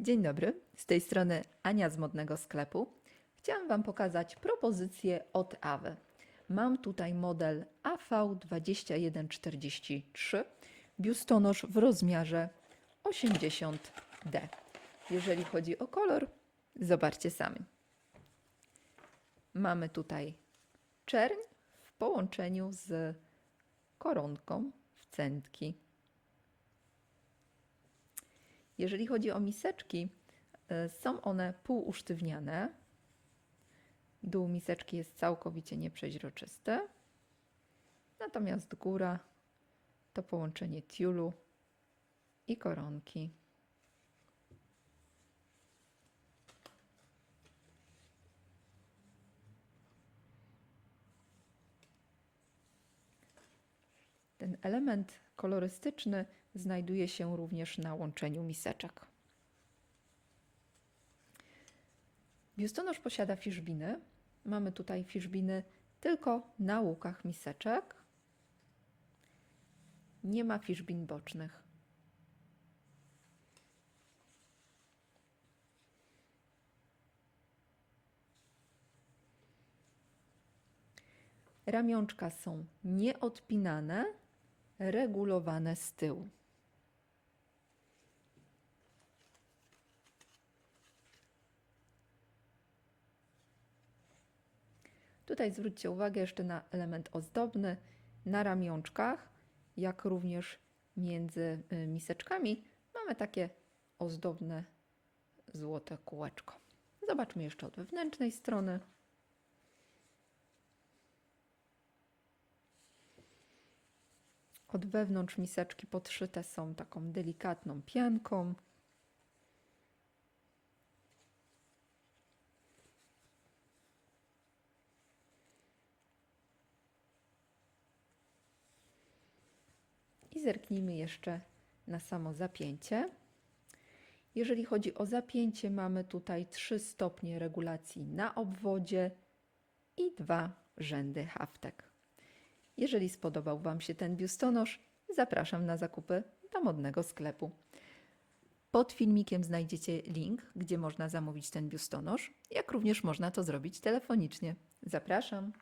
Dzień dobry, z tej strony Ania z modnego sklepu. Chciałam Wam pokazać propozycję od Awy. Mam tutaj model AV2143, biustonosz w rozmiarze 80D. Jeżeli chodzi o kolor, zobaczcie sami. Mamy tutaj czerń w połączeniu z koronką w centki. Jeżeli chodzi o miseczki, y, są one półusztywniane. Dół miseczki jest całkowicie nieprzeźroczysty. Natomiast góra to połączenie tiulu i koronki. Ten element kolorystyczny znajduje się również na łączeniu miseczek. Biustonosz posiada fiszbiny. Mamy tutaj fiszbiny tylko na łukach miseczek. Nie ma fiszbin bocznych. Ramionczka są nieodpinane, regulowane z tyłu. Tutaj zwróćcie uwagę jeszcze na element ozdobny na ramionczkach, jak również między y, miseczkami mamy takie ozdobne złote kółeczko. Zobaczmy jeszcze od wewnętrznej strony. Od wewnątrz miseczki podszyte są taką delikatną pianką. I zerknijmy jeszcze na samo zapięcie. Jeżeli chodzi o zapięcie, mamy tutaj trzy stopnie regulacji na obwodzie i dwa rzędy haftek. Jeżeli spodobał Wam się ten biustonosz, zapraszam na zakupy do modnego sklepu. Pod filmikiem znajdziecie link, gdzie można zamówić ten biustonosz, jak również można to zrobić telefonicznie. Zapraszam.